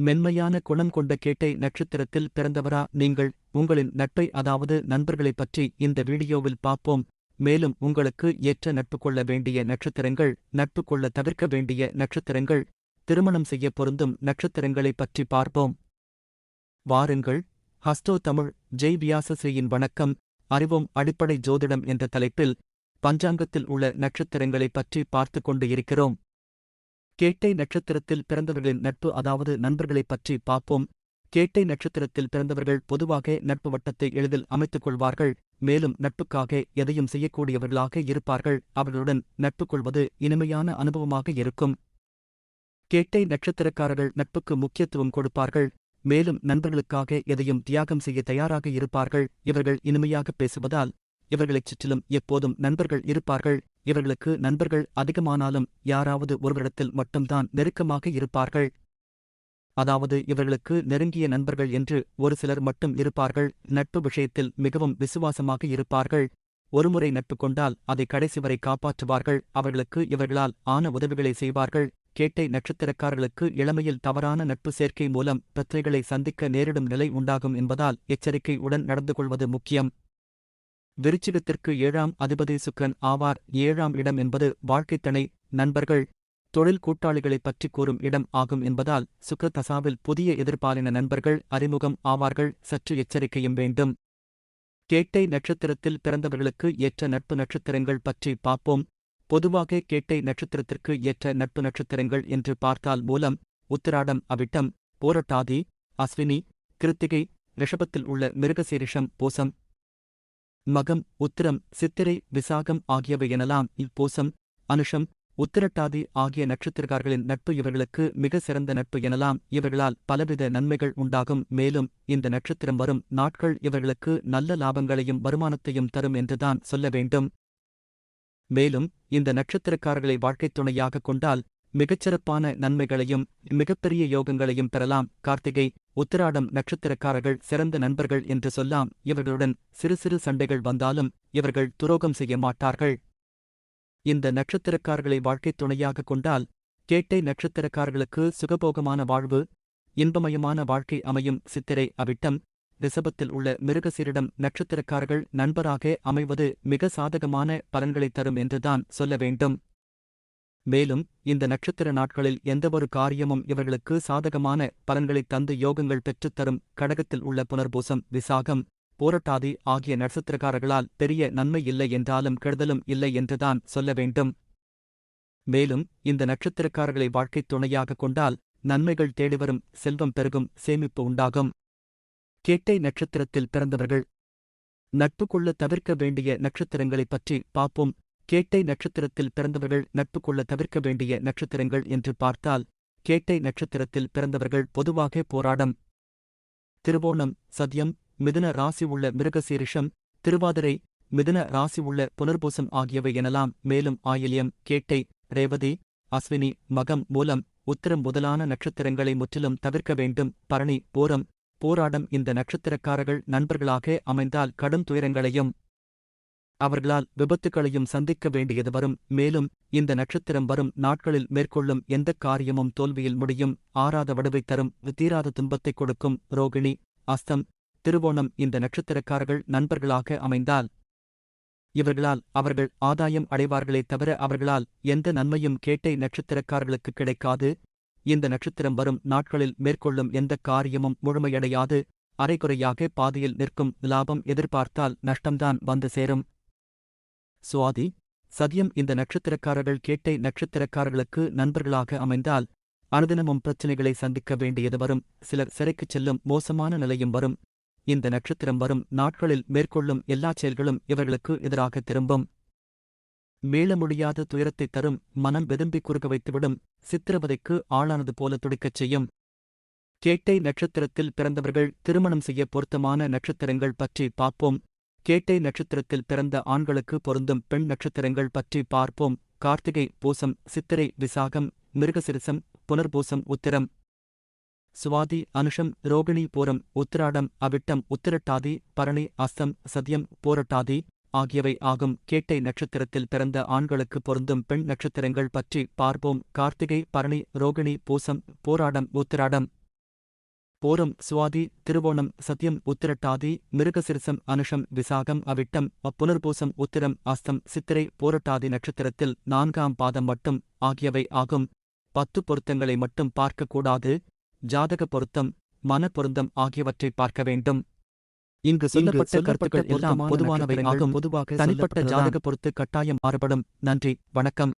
மென்மையான குணம் கொண்ட கேட்டை நட்சத்திரத்தில் பிறந்தவரா நீங்கள்? உங்களின் நட்பை அதாவது நண்பர்களைப் பற்றி இந்த வீடியோவில் பார்ப்போம். மேலும் உங்களுக்கு ஏற்ற நட்பு கொள்ள வேண்டிய நட்சத்திரங்கள் நட்பு கொள்ள தவிர்க்க வேண்டிய நட்சத்திரங்கள். திருமணம் செய்ய பொருந்தும் நட்சத்திரங்களைப் பற்றி பார்ப்போம். வாருங்கள். ஹஸ்டோ தமிழ் ஜெய் வியாசஸ்ரீயின் வணக்கம். அறிவோம் அடிப்படை ஜோதிடம் என்ற தலைப்பில் பஞ்சாங்கத்தில் உள்ள நட்சத்திரங்களைப் பற்றி பார்த்துக் கொண்டு இருக்கிறோம். கேட்டை நட்சத்திரத்தில் பிறந்தவர்களின் நட்பு அதாவது நண்பர்களைப் பற்றி பார்ப்போம். கேட்டை நட்சத்திரத்தில் பிறந்தவர்கள் பொதுவாக நட்பு வட்டத்தை எளிதில் அமைத்துக் கொள்வார்கள் மேலும் நட்புக்காக எதையும் செய்யக்கூடியவர்களாக இருப்பார்கள். அவர்களுடன் நட்பு கொள்வது இனிமையான அனுபவமாக இருக்கும். கேட்டை நட்சத்திரக்காரர்கள் நட்புக்கு முக்கியத்துவம் கொடுப்பார்கள் மேலும் நண்பர்களுக்காக எதையும் தியாகம் செய்ய தயாராக இருப்பார்கள். இவர்கள் இனிமையாக பேசுவதால் இவர்களைச் சுற்றிலும் எப்போதும் நண்பர்கள் இருப்பார்கள். இவர்களுக்கு நண்பர்கள் அதிகமானாலும் யாராவது ஒருவரிடத்தில் மட்டும்தான் நெருக்கமாக இருப்பார்கள். அதாவது இவர்களுக்கு நெருங்கிய நண்பர்கள் என்று ஒரு சிலர் மட்டும் இருப்பார்கள். நட்பு விஷயத்தில் மிகவும் விசுவாசமாக இருப்பார்கள். ஒருமுறை நட்பு கொண்டால் அதை கடைசி வரை காப்பாற்றுவார்கள். அவர்களுக்கு இவர்களால் ஆன உதவிகளை செய்வார்கள். கேட்டை நட்சத்திரக்காரர்களுக்கு இளமையில் தவறான நட்பு சேர்க்கை மூலம் பிரச்சனைகளை சந்திக்க நேரிடும் நிலை உண்டாகும் என்பதால் எச்சரிக்கை உடன் நடந்து கொள்வது முக்கியம். விருச்சிகத்திற்கு ஏழாம் அதிபதி சுக்கரன் ஆவார். ஏழாம் இடம் என்பது வாழ்க்கைத்தனை நண்பர்கள் தொழில் கூட்டாளிகளைப் பற்றி கூறும் இடம் ஆகும் என்பதால் சுக்ர தசாவில் புதிய எதிர்பாலின நண்பர்கள் அறிமுகம் ஆவார்கள். சற்று எச்சரிக்கையும் வேண்டும். கேட்டை நட்சத்திரத்தில் பிறந்தவர்களுக்கு ஏற்ற நட்பு நட்சத்திரங்கள் பற்றி பார்ப்போம். பொதுவாக கேட்டை நட்சத்திரத்திற்கு ஏற்ற நட்பு நட்சத்திரங்கள் என்று பார்த்தால் மூலம் உத்திராடம் அவிட்டம் போரட்டாதி அஸ்வினி கிருத்திகை ரிஷபத்தில் உள்ள மிருகசீரிஷம் பூசம் மகம் உத்திரம் சித்திரை விசாகம் ஆகியவை எனலாம். இப்போசம் அனுஷம் உத்திரட்டாதி ஆகிய நட்சத்திரக்காரர்களின் நட்பு இவர்களுக்கு மிக சிறந்த நட்பு எனலாம். இவர்களால் பலவித நன்மைகள் உண்டாகும். மேலும் இந்த நட்சத்திரம் வரும் நாட்கள் இவர்களுக்கு நல்ல லாபங்களையும் வருமானத்தையும் தரும் என்றுதான் சொல்ல வேண்டும். மேலும் இந்த நட்சத்திரக்காரர்களை வாழ்க்கைத் துணையாக கொண்டால் மிகச்சிறப்பான நன்மைகளையும் மிகப்பெரிய யோகங்களையும் பெறலாம். கார்த்திகை உத்திராடம் நட்சத்திரக்காரர்கள் சிறந்த நண்பர்கள் என்று சொல்லாம். இவர்களுடன் சிறு சிறு சண்டைகள் வந்தாலும் இவர்கள் துரோகம் செய்ய மாட்டார்கள். இந்த நட்சத்திரக்காரர்களை வாழ்க்கைத் துணையாக கொண்டால் கேட்டை நட்சத்திரக்காரர்களுக்கு சுகபோகமான வாழ்வு இன்பமயமான வாழ்க்கை அமையும். சித்திரை அவிட்டம் ரிசபத்தில் உள்ள மிருகசீரிடம் நட்சத்திரக்காரர்கள் நண்பராக அமைவது மிக சாதகமான பலன்களைத் தரும் என்றுதான் சொல்ல வேண்டும். மேலும் இந்த நட்சத்திர நாட்களில் எந்தவொரு காரியமும் இவர்களுக்கு சாதகமான பலன்களைத் தந்து யோகங்கள் பெற்றுத்தரும் கடகத்தில் உள்ள புனர்பூசம் விசாகம் போரட்டாதி ஆகிய நட்சத்திரக்காரர்களால் பெரிய நன்மை இல்லை என்றாலும் கெடுதலும் இல்லை என்றுதான் சொல்ல வேண்டும். மேலும் இந்த நட்சத்திரக்காரர்களை வாழ்க்கைத் துணையாக கொண்டால் நன்மைகள் தேடிவரும் செல்வம் பெருகும் சேமிப்பு உண்டாகும். கேட்டை நட்சத்திரத்தில் பிறந்தவர்கள். நட்பு கொள்ள தவிர்க்க வேண்டிய நட்சத்திரங்களைப் பற்றி பார்ப்போம். கேட்டை நட்சத்திரத்தில் பிறந்தவர்கள் நட்பு கொள்ள தவிர்க்க வேண்டிய நட்சத்திரங்கள் என்று பார்த்தால் கேட்டை நட்சத்திரத்தில் பிறந்தவர்கள் பொதுவாக போராடம். திருவோணம் சத்யம் மிதுன ராசி உள்ள மிருகசீரிஷம் திருவாதிரை மிதுன ராசி உள்ள புனர்பூசம் ஆகியவை எனலாம். மேலும் ஆயில்யம் கேட்டை ரேவதி அஸ்வினி மகம் மூலம் உத்திரம் முதலான நட்சத்திரங்களை முற்றிலும் தவிர்க்க வேண்டும். பரணி போரம் போராடம் இந்த நட்சத்திரக்காரர்கள் நண்பர்களாக அமைந்தால் கடும் துயரங்களையும் அவர்களால் விபத்துக்களையும் சந்திக்க வேண்டியது வரும். மேலும் இந்த நட்சத்திரம் வரும் நாட்களில் மேற்கொள்ளும் எந்தக் காரியமும் தோல்வியில் முடியும். ஆறாத வடுவை தரும் தீராத துன்பத்தைக் கொடுக்கும் ரோகிணி அஸ்தம் திருவோணம் இந்த நட்சத்திரக்காரர்கள் நண்பர்களாக அமைந்தால் இவர்களால் அவர்கள் ஆதாயம் அடைவார்களே தவிர அவர்களால் எந்த நன்மையும் கேட்டை நட்சத்திரக்காரர்களுக்கு கிடைக்காது. இந்த நட்சத்திரம் வரும் நாட்களில் மேற்கொள்ளும் எந்தக் காரியமும் முழுமையடையாது. அரைகுறையாக பாதையில் நிற்கும் லாபம் எதிர்பார்த்தால் நஷ்டம்தான் வந்து சேரும். சுவாதி சதியம் இந்த நட்சத்திரக்காரர்கள் கேட்டை நட்சத்திரக்காரர்களுக்கு நண்பர்களாக அமைந்தால் அனுதினமும் பிரச்சினைகளை சந்திக்க வேண்டியது வரும். சிலர் சிறைக்குச் செல்லும் மோசமான நிலையும் வரும். இந்த நட்சத்திரம் வரும் நாட்களில் மேற்கொள்ளும் எல்லாச் செயல்களும் இவர்களுக்கு எதிராக திரும்பும். மீள முடியாத துயரத்தைத் தரும் மனம் வெதும்பி குறுக வைத்துவிடும். சித்திரவதைக்கு ஆளானது போல துடிக்கச் செய்யும். கேட்டை நட்சத்திரத்தில் பிறந்தவர்கள் திருமணம் செய்ய பொருத்தமான நட்சத்திரங்கள் பற்றி பார்ப்போம். கேட்டை நட்சத்திரத்தில் பிறந்த ஆண்களுக்கு பொருந்தும் பெண் நட்சத்திரங்கள் பற்றி பார்ப்போம். கார்த்திகை பூசம் சித்திரை விசாகம் மிருகசிரிசம் புனர்பூசம் உத்திரம். சுவாதி அனுஷம் ரோகிணி பூரம் உத்திராடம் அவிட்டம் உத்திரட்டாதி பரணி அஸ்தம் சத்யம் போரட்டாதி ஆகியவை ஆகும். கேட்டை நட்சத்திரத்தில் பிறந்த ஆண்களுக்கு பொருந்தும் பெண் நட்சத்திரங்கள் பற்றி பார்ப்போம். கார்த்திகை பரணி ரோகிணி பூசம் போராடம் உத்திராடம். போரம் சுவாதி திருவோணம் சத்யம் உத்திரட்டாதி மிருகசிரிசம் அனுஷம் விசாகம் அவிட்டம் புனர்பூசம் உத்திரம் அஸ்தம் சித்திரை போரட்டாதி நட்சத்திரத்தில் நான்காம் பாதம் மட்டும் ஆகியவை ஆகும். பத்து பொருத்தங்களை மட்டும் பார்க்கக்கூடாது. ஜாதக பொருத்தம் மன பொருத்தம் ஆகியவற்றை பார்க்க வேண்டும். இங்கு சொல்லப்பட்ட கருத்துக்கள் எல்லாம் பொதுவானவை ஆகும். பொதுவாக தனிப்பட்ட ஜாதக பொறுத்து கட்டாயம் மாறுபடும். நன்றி வணக்கம்.